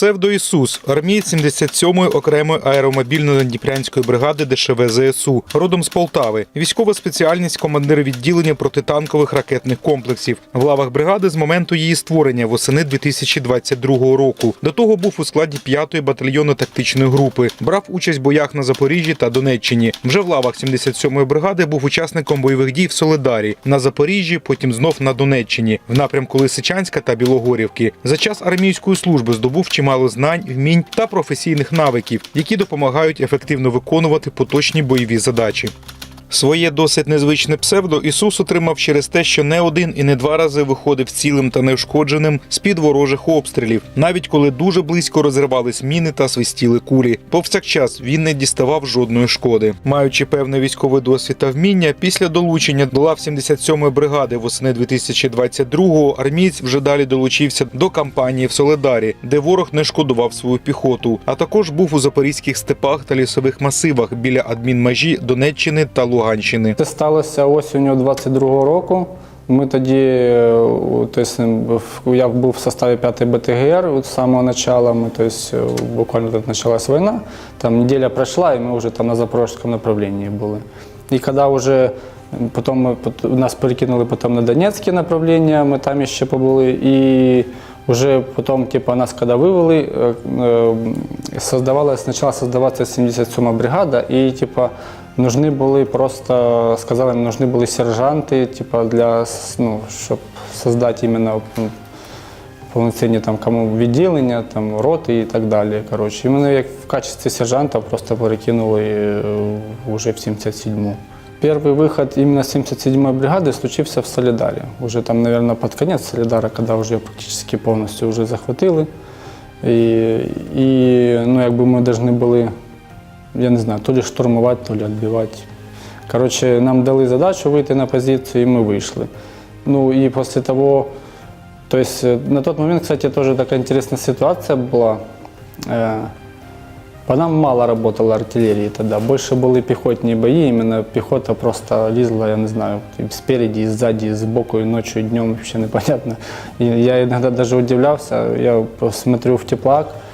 Псевдо Ісус, армієць 77-ї окремої аеромобільно-дніпрянської бригади ДШВ ЗСУ, родом з Полтави. Військова спеціальність командир відділення протитанкових ракетних комплексів. В лавах бригади з моменту її створення восени 2022 року. До того був у складі 5-ї батальйонно-тактичної групи. Брав участь в боях на Запоріжжі та Донеччині. Вже в лавах 77-ї бригади був учасником бойових дій в Солидарі на Запоріжжі, потім знов на Донеччині, в напрямку Лисичанська та Білогорівки. За час армійської служби здобув чимало знань, вмінь та професійних навиків, які допомагають ефективно виконувати поточні бойові задачі. Своє досить незвичне псевдо Ісус отримав через те, що не один і не два рази виходив цілим та неушкодженим з під ворожих обстрілів, навіть коли дуже близько розривались міни та свистіли кулі. Повсякчас він не діставав жодної шкоди. Маючи певний військовий досвід та вміння, після долучення до лав 77-ї бригади восени 2022-го армієць вже далі долучився до кампанії в Соледарі, де ворог не шкодував свою піхоту, а також був у запорізьких степах та лісових масивах біля адмінмежі Донеччини та Луганщини. Це сталося осінню 22-го року. Ми тоді, е, тобто, я був в составі 5 БТГР з самого початку. Тобто, е, буквально тут почалась війна. Там неділя пройшла, і ми вже там на запорізькому направлінні були. І коли вже потім ми, нас перекинули потім на Донецьке направлення, ми там ще побули. І вже потім, типу, нас коли вивели, е, е, почала создаватися 77 бригада, і типу, нужны були просто, сказали, нужны були сержанти, типу, для, ну, щоб создати іменно ну, повноцінні там кому відділення, там роти і так далі. Коротше, і мене в качестві сержанта просто перекинули вже в 77-му. Перший виход іменно 77-ї бригади случився в Солідарі. Уже там, мабуть, під кінець Солідара, коли вже практично повністю вже захватили. І, і ну, якби ми повинні були, я не знаю, то ли штурмувати, то ли відбивати. Коротше, нам дали задачу вийти на позицію, і ми вийшли. Ну і після того, то есть э, на тот момент, кстати, тоже такая интересная ситуация была. Э, По нам мало работала артиллерии тогда, больше были пехотные бои, именно пехота просто лезла, я не знаю, и спереди, и сзади, и сбоку, и ночью, и днем, вообще непонятно. И я иногда даже удивлялся, я смотрю в теплак, Е,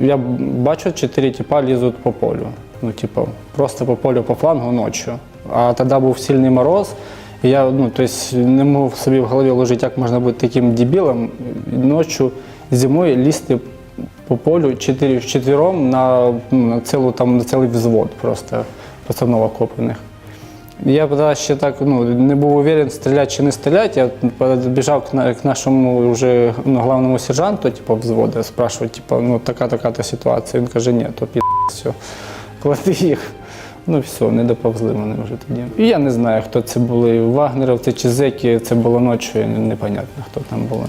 я бачу, чотири типа лізуть по полю. Ну, типу, просто по полю по флангу ночі. А тоді був сильний мороз. І я ну, тобто, не мог собі в голові вложити, як можна бути таким дебілом ночі зимою лізти по полю вчетвером на, ну, на, цілу, там, на цілий взвод просто пацанов окопаних. Я тоді ще так ну, не був уверен, стріляти чи не стріляти. Я підбіжав к, на- к нашому вже ну, главному сержанту, типу, взводу, спрашиваю, типу, ну така така та ситуація. Він каже, ні, то пі все, клади їх. Ну все, не доповзли вони вже тоді. І я не знаю, хто це були, вагнеровці чи зеки, це було ночі, непонятно, хто там були.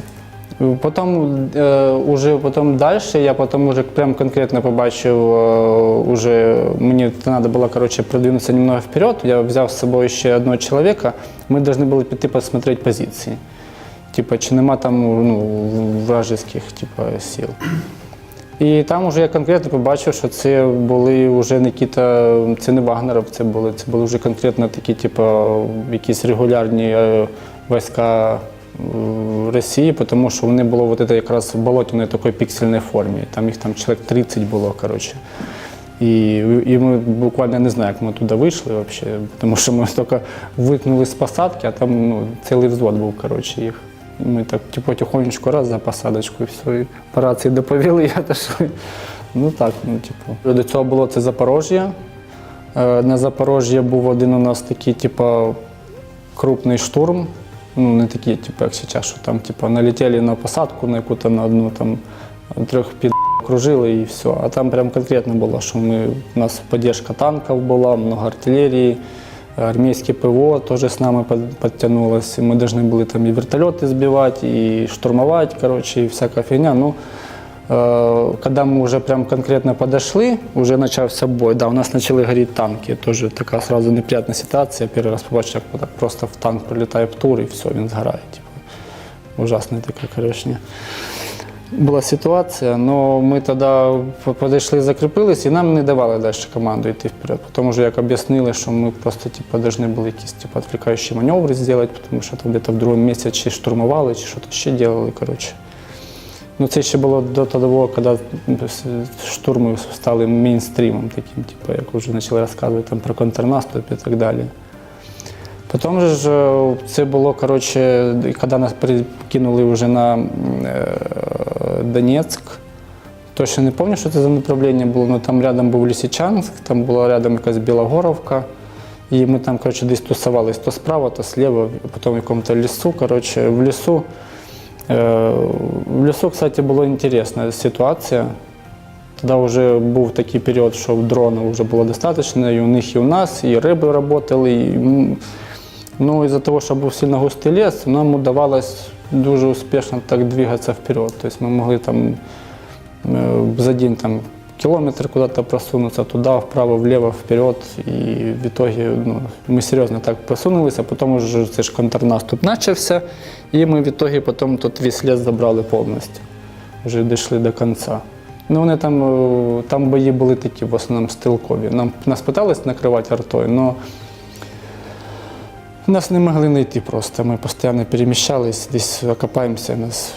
Потім, е, уже потім далі, я потім уже прям конкретно побачив, е, уже мені треба було коротше, продвинутися немного вперед. Я взяв з собою ще одного чоловіка. Ми повинні були піти посмотрети позиції. Типа, чи нема там ну, вражеських типа, сил. І там вже я конкретно побачив, що це були вже не кіта, це не Вагнеров, це були, це були вже конкретно такі, типу, якісь регулярні е, війська е, Росії, тому що вони були вот якраз в болотяної такої піксельній формі. Там їх там чоловік 30 було, коротше. І, і ми буквально не знаю, як ми туди вийшли взагалі, тому що ми тільки викнули з посадки, а там ну, цілий взвод був, коротше, їх. І Ми так типу, потихонечку раз за посадочку і все. І по рації доповіли, і отошли. Ну так, ну типу. До цього було це Запорожжя. Е, На Запорожжя був один у нас такий, типу, крупний штурм. Ну, не такі, типу, як зараз, що там, типу, налетіли на посадку, на яку-то на одну там трьох під окружили і все. А там прям конкретно було, що ми, у нас підтримка танків була, много артилерії, армійське ПВО теж з нами підтягнулося. Ми повинні були там і вертольоти збивати, і штурмувати, коротше, і всяка фігня. Ну, Когда мы уже прям конкретно подошли, уже начался бой, да, у нас начали гореть танки. Тоже такая сразу неприятная ситуация. Первый раз побачив, як просто в танк прилітає птур і все, він згорає. Типу. Ужасна така, коротше. Була ситуація, але ми тоді підійшли, закріпились і нам не давали далі команду йти вперед. Тому що як об'яснили, що ми просто типу, повинні були якісь типу, відвлікаючі маневри зробити, тому що там десь в другому місці чи штурмували, чи щось ще робили. Коротше. Ну, це ще було до того, коли штурми стали мейнстрімом таким, типу, як вже почали розказувати там, про контрнаступ і так далі. Потім ж е, це було, коротше, коли нас перекинули вже на е, Донецьк. Точно не пам'ятаю, що це за направлення було, але там рядом був Лисичанськ, там була рядом якась Білогоровка. І ми там, коротше, десь тусувались то справа, то слева, потім в якомусь лісу. Коротше, в лісу. Е, в лісу, кстати, була інтересна ситуація. Тоді вже був такий період, що дронів вже було достатньо, і у них, і у нас, і риби працювали. І, ну, із-за того, що був сильно густий ліс, нам вдавалося дуже успішно так двигатися вперед. Тобто ми могли там е, за день там, километр куда-то просунуться туда, вправо, влево, вперед. И в итоге ну, мы серьезно так просунулись, а потом уже це ж контрнаступ почався, і ми в итоге потім тут весь ліс забрали повністю. Вже дійшли до кінця. Ну, вони там, е, там бої були такі, в основному стрілкові. Нам, нас питались накривати артою, але нас не могли знайти просто. Ми постійно переміщались, десь окопаємося, нас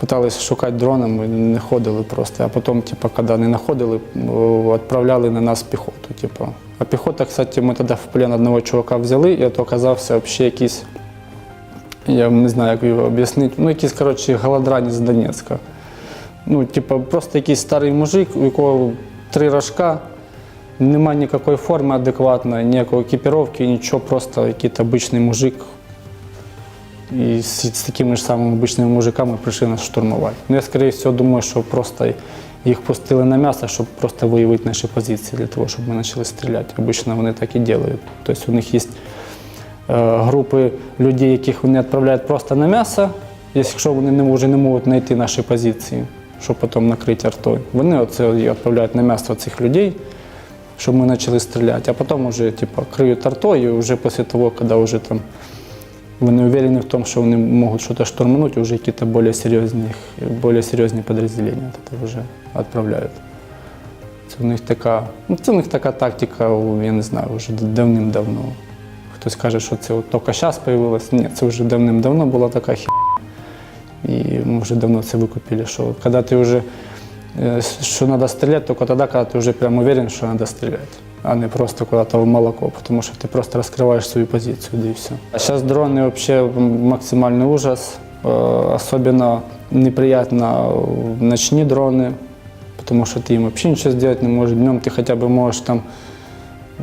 Пытались шукати дронами, не ходили просто. А потім, типу, коли не знаходили, відправляли на нас піхоту. Типу. А піхота, кстати, ми тоді в плен одного чувака взяли, і от оказався взагалі якийсь, я не знаю, як його об'яснити, ну якийсь, коротше, голодранець з Донецька. Ну, типу, просто якийсь старий мужик, у якого три рожка, немає ніякої форми адекватної, ніякої екіпіровки, нічого, просто якийсь обичний мужик, і з, з такими ж самими обичними мужиками прийшли нас штурмувати. Ну, я, скоріше всього, думаю, що просто їх пустили на м'ясо, щоб просто виявити наші позиції, для того, щоб ми почали стріляти. Обично вони так і роблять. Тобто у них є е, групи людей, яких вони відправляють просто на м'ясо, якщо вони не, вже не можуть знайти наші позиції, щоб потім накрити артою. Вони оце відправляють на м'ясо цих людей, щоб ми почали стріляти, а потім вже типу, криють артою, і вже після того, коли вже там вони уверены в том, что они могут что-то штурмануть, уже какие-то более серьезные, более серьезные подразделения от этого вже відправляють. Це в них така, ну, це в них така тактика, у- я не знаю, вже давним-давно. Хтось каже, що це от тільки зараз з'явилось. Ні, це вже давним-давно була така хі. І ми вже давно це викупили, що коли ти вже е, що треба стріляти, тільки тоді, коли ти вже прямо уверен, що треба стріляти, а не просто куда-то в молоко, тому що ти просто розкриваєш свою позицію, да и все. А зараз дрони взагалі максимальний ужас. Е, Особенно неприятно ночні дрони, тому що ти їм взагалі нічого зробити не можешь. Днем ти хоча б можеш там,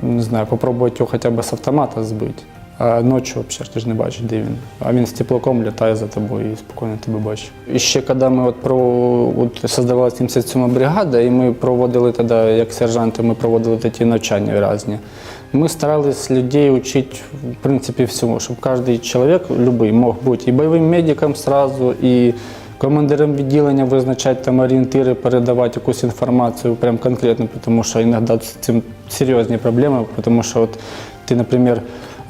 не знаю, попробувати его хоча б з автомата збити. Ночі взагалі ти ж не бачиш, де він. А він з теплаком літає за тобою і спокійно тебе бачить. І ще коли ми от про от создавала 77 бригада, і ми проводили тоді, як сержанти, ми проводили такі навчання різні. Ми старались людей учити, в принципі, всьому, щоб кожен чоловік, любий, мог бути і бойовим медиком сразу, і командиром відділення визначати там орієнтири, передавати якусь інформацію прям конкретно, тому що іноді з цим серйозні проблеми, тому що от ти, наприклад,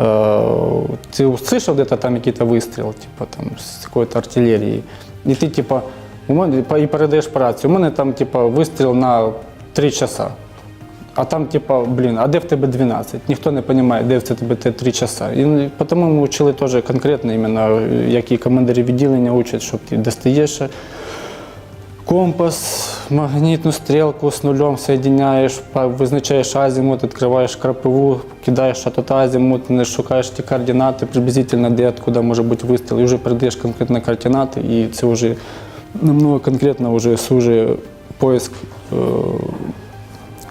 е, ти услышав где-то там якийсь вистріл, типу, там, з якоїсь артилерії, і ти, типу, у мене, і передаєш по рації, у мене там, типу, вистріл на 3 часа. А там, типа, блін, а де в тебе 12? Ніхто не розуміє, де в тебе те 3 часа. І тому ми вчили теж конкретно, іменно, як і командирі відділення учать, щоб ти достаєш компас, магнітну стрілку з нулем соєдиняєш, визначаєш азимут, відкриваєш крапиву, кидаєш тут азимут, не шукаєш ті координати, приблизительно де, откуда може бути вистріл, і вже передаєш конкретно координати, і це вже намного конкретно вже сужує поиск е,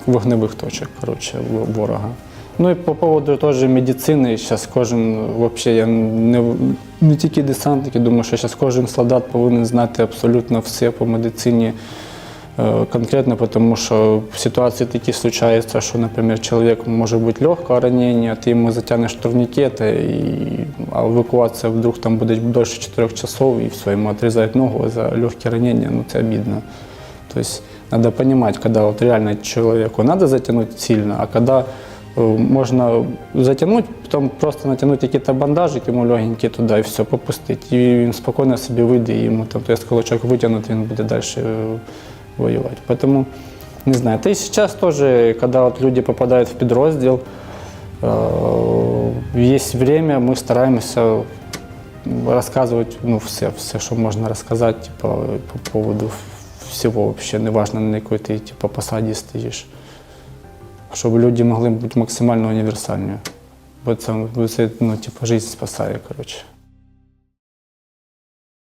вогневих точок коротше, ворога. Ну і по поводу теж медицини, зараз кожен, взагалі, я не, не тільки десантники, думаю, що зараз кожен солдат повинен знати абсолютно все по медицині е, конкретно, тому що ситуації такі случаються, що, наприклад, чоловік може бути легкого ранення, ти йому затягнеш турнікети, і, а евакуація вдруг там буде більше 4 часов, і все, йому відрізають ногу за легке ранення, ну це обідно. То есть надо понимать, когда вот реально человеку надо затянуть сильно, а э, можно затянуть, потом просто натянуть какие-то бандажики ему легенькие туда и все, попустить. И він спокійно собі вийде, і йому там, якщо кулачок витягнути, він буде далі э, воювати. Поэтому, не знаю, та и сейчас тоже, когда вот люди попадают в подроздел, э, есть время, мы стараемся розказувати ну, все, все, що можна розказати, типу, по поводу всього, взагалі, неважно, на якій ти типу, посаді стоїш. Щоб люди могли бути максимально універсальні. Бо це, бо це ну, типу, життя спасає, коротше.